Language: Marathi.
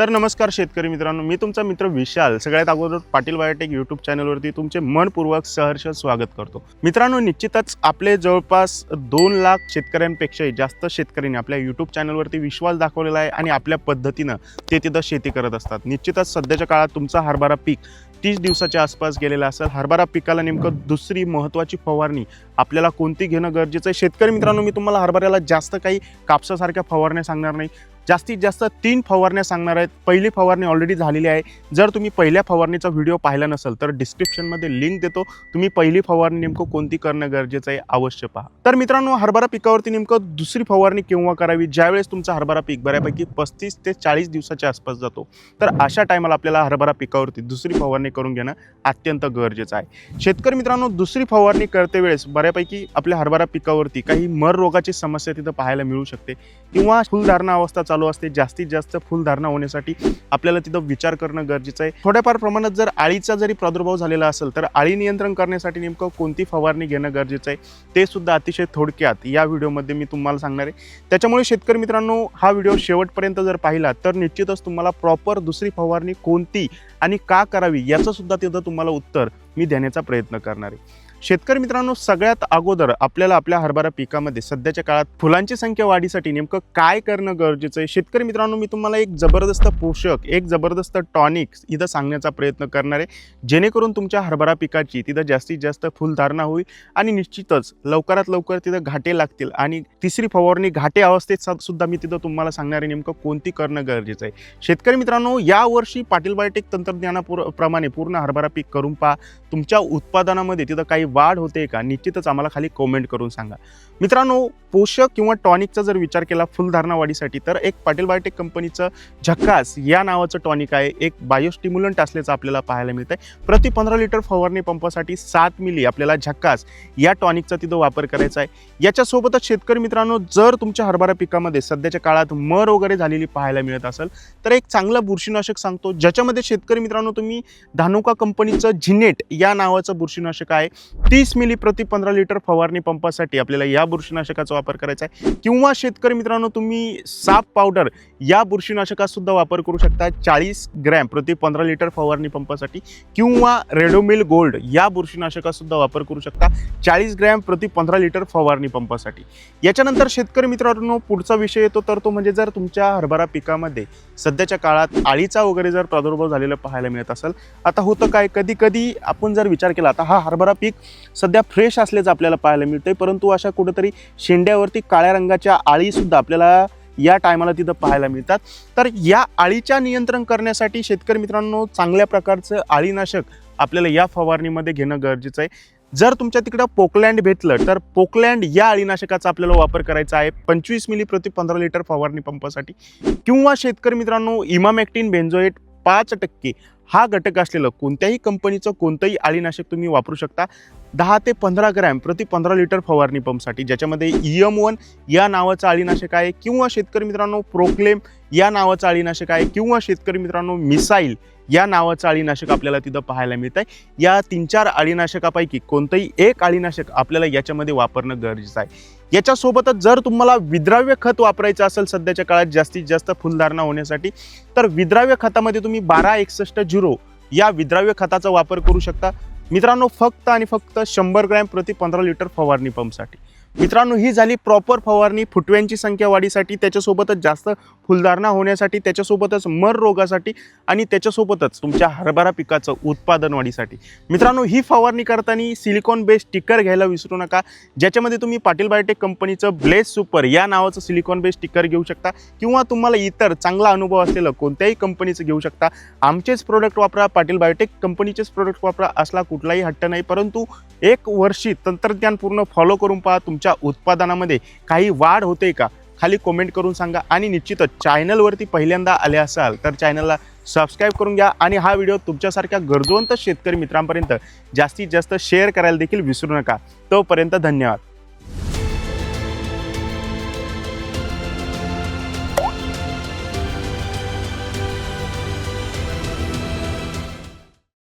तर नमस्कार शेतकरी मित्रांनो मी तुमचा मित्र विशाल. सगळ्यात अगोदर पाटील बायोटेक यूट्यूब चॅनलवरती तुमचे मनपूर्वक सहर्ष स्वागत करतो. मित्रांनो निश्चितच आपले जवळपास दोन लाख शेतकऱ्यांपेक्षाही जास्त शेतकऱ्यांनी आपल्या यूट्यूब चॅनलवरती विश्वास दाखवलेला आहे आणि आपल्या पद्धतीनं ते तिथं शेती करत असतात. निश्चितच सध्याच्या काळात तुमचा हरभरा पीक तीस दिवसाच्या आसपास गेलेला असेल. हरभरा पिकाला नेमकं दुसरी महत्त्वाची फवारणी आपल्याला कोणती घेणं गरजेचं आहे? शेतकरी मित्रांनो मी तुम्हाला हरभऱ्याला जास्त काही कापसासारख्या फवारण्या सांगणार नाही. जास्तीत जास्त तीन फवारण्या सांगणार आहेत. पहिली फवारणी ऑलरेडी झालेली आहे. जर तुम्ही पहिल्या फवारणीचा व्हिडिओ पाहिला नसेल तर डिस्क्रिप्शनमध्ये लिंक देतो. तुम्ही पहिली फवारणी नेमकं कोणती करणं गरजेचं आहे अवश्य पहा. तर मित्रांनो हरभरा पिकावरती नेमकं दुसरी फवारणी केव्हा करावी? ज्यावेळेस तुमचा हरभरा पीक बऱ्यापैकी पस्तीस ते चाळीस दिवसाच्या आसपास जातो तर अशा टायमाला आपल्याला हरभरा पिकावरती दुसरी फवारणी करून घेणं अत्यंत गरजेचं आहे. शेतकरी मित्रांनो दुसरी फवारणी करते वेळेस बऱ्यापैकी आपल्या हरभरा पिकावरती काही मर रोगाची समस्या तिथं पाहायला मिळू शकते. किंवा फुलधारणा अवस्था चालू असते. जास्तीत जास्त फुलधारणा होण्यासाठी आपल्याला तिथं विचार करणं गरजेचं आहे. थोड्याफार प्रमाणात जर आळीचा जरी प्रादुर्भाव झालेला असेल तर आळी नियंत्रण करण्यासाठी नेमकं कोणती फवारणी घेणं गरजेचं आहे ते सुद्धा अतिशय थोडक्यात या व्हिडिओमध्ये मी तुम्हाला सांगणार आहे. त्याच्यामुळे शेतकरी मित्रांनो हा व्हिडिओ शेवटपर्यंत जर पाहिला तर निश्चितच तुम्हाला प्रॉपर दुसरी फवारणी कोणती आणि का करावी याचं सुद्धा तिथं तुम्हाला उत्तर मी देण्याचा प्रयत्न करणार आहे. शेतकरी मित्रांनो सगळ्यात अगोदर आपल्याला आपल्या हरभरा पिकामध्ये सध्याच्या काळात फुलांची संख्या वाढीसाठी नेमकं काय करणं गरजेचं आहे? शेतकरी मित्रांनो मी तुम्हाला एक जबरदस्त पोषक एक जबरदस्त टॉनिक इथं सांगण्याचा प्रयत्न करणार आहे. जेणेकरून तुमच्या हरभरा पिकाची तिथं जास्तीत जास्त फुलधारणा होईल आणि निश्चितच लवकरात लवकर तिथं घाटे लागतील आणि तिसरी फवारणी घाटे अवस्थेत सुद्धा मी तिथं तुम्हाला सांगणार आहे नेमकं कोणती करणं गरजेचं आहे. शेतकरी मित्रांनो यावर्षी पाटील बायोटेक तंत्रज्ञानापूर प्रमाणे पूर्ण हरभरा पीक करून पहा. तुमच्या उत्पादनामध्ये तिथं काही वाढ होते का? निश्चितच आम्हाला खाली कमेंट करून सांगा. मित्रांनो पोषक किंवा टॉनिकचा जर विचार केला फुलधारणा वाढीसाठी तर एक पाटील बायोटेक कंपनीचं झक्कास या नावाचं टॉनिक आहे. एक बायोस्टिम्युलंट असल्याचं आपल्याला पाहायला मिळतं आहे प्रति पंधरा लिटर फवारणी पंपासाठी सात मिली आपल्याला झक्कास या टॉनिकचा तिथं वापर करायचा आहे. याच्यासोबतच शेतकरी मित्रांनो जर तुमच्या हरभरा पिकामध्ये सध्याच्या काळात मर वगैरे झालेली पाहायला मिळत असेल तर एक चांगलं बुरशीनाशक सांगतो ज्याच्यामध्ये शेतकरी मित्रांनो तुम्ही धानुका कंपनीचं झिनेट या नावाचं बुरशीनाशक आहे. तीस मिली प्रति पंधरा लिटर फवारणी पंपासाठी आपल्याला या बुरशीनाशकाचा वापर करायचा आहे. किंवा शेतकरी मित्रांनो तुम्ही साप पावडर या बुरशीनाशकासुद्धा वापर करू शकता. चाळीस ग्रॅम प्रति पंधरा लिटर फवारणी पंपासाठी किंवा रेडोमिल गोल्ड या बुरशीनाशकासुद्धा वापर करू शकता. चाळीस ग्रॅम प्रति पंधरा लिटर फवारणी पंपासाठी. याच्यानंतर शेतकरी मित्रांनो पुढचा विषय येतो तर तो म्हणजे जर तुमच्या हरभरा पिकामध्ये सध्याच्या काळात आळीचा वगैरे जर प्रादुर्भाव झालेला पाहायला मिळत असेल आता होतं काय? कधी कधी आपण जर विचार केला आता हा हरभरा पीक सध्या फ्रेश असल्याचं आपल्याला पाहायला मिळतंय. परंतु अशा कुठंतरी शेंड्यावरती काळ्या रंगाच्या आळीसुद्धा आपल्याला या टायमाला तिथं पाहायला मिळतात. तर या आळीच्या नियंत्रण करण्यासाठी शेतकरी मित्रांनो चांगल्या प्रकारचं आळीनाशक आपल्याला या फवारणीमध्ये घेणं गरजेचं आहे. जर तुमच्या तिकडं पोकलँड भेटलं तर पोकलँड या अळीनाशकाचा आपल्याला वापर करायचा आहे. पंचवीस मिली प्रति पंधरा लिटर फवारणी पंपासाठी. किंवा शेतकरी मित्रांनो इमामॅक्टिन बेन्झोएट पाच टक्के हा घटक असलेलं कोणत्याही कंपनीचं कोणतंही अळीनाशक तुम्ही वापरू शकता. दहा ते पंधरा ग्रॅम प्रति पंधरा लिटर फवारणी पंपसाठी ज्याच्यामध्ये इयम वन या नावाचं अळीनाशक आहे किंवा शेतकरी मित्रांनो प्रोक्लेम या नावाचं अळीनाशक आहे किंवा शेतकरी मित्रांनो मिसाईल या नावाचं अळीनाशक आपल्याला तिथं पाहायला मिळत आहे या तीन चार अळीनाशकापैकी कोणतंही एक अळीनाशक आपल्याला याच्यामध्ये वापरणं गरजेचं आहे. याच्यासोबतच जर तुम्हाला विद्राव्य खत वापरायचं असेल सध्याच्या काळात जास्तीत जास्त फुलधारणा होण्यासाठी तर विद्राव्य खतामध्ये तुम्ही बारा एकसष्ट झिरो या विद्राव्य खताचा वापर करू शकता. मित्रांनो फक्त आणि फक्त शंभर ग्रॅम प्रति पंधरा लिटर फवारणी पंपसाठी. मित्रांनो ही झाली प्रॉपर फवारणी. फुटव्यांची संख्या वाढीसाठी त्याच्यासोबतच जास्त फुलधारणा होण्यासाठी त्याच्यासोबतच मर रोगासाठी आणि त्याच्यासोबतच तुमच्या हरभरा पिकाचं उत्पादन वाढीसाठी. मित्रांनो ही फवारणी करताना सिलिकॉन बेस्ड स्टिकर घ्यायला विसरू नका. ज्याच्यामध्ये तुम्ही पाटील बायोटेक कंपनीचं ब्लेस सुपर या नावाचं सिलिकॉन बेस्ड स्टिकर घेऊ शकता किंवा तुम्हाला इतर चांगला अनुभव असलेलं कोणत्याही कंपनीचं घेऊ शकता. आमचेच प्रोडक्ट वापरा पाटील बायोटेक कंपनीचेच प्रोडक्ट वापरा असला कुठलाही हट्ट नाही. परंतु एक वर्षी तंत्रज्ञान पूर्ण फॉलो करून पहा. तुम तुमच्या उत्पादनामध्ये काही वाढ होते का? खाली कमेंट करून सांगा आणि निश्चितच चॅनलवरती पहिल्यांदा आले असाल तर चॅनलला सबस्क्राईब करून घ्या आणि हा व्हिडिओ तुमच्यासारख्या गरजवंत शेतकरी मित्रांपर्यंत जास्तीत जास्त शेअर करायला देखील विसरू नका. तोपर्यंत धन्यवाद.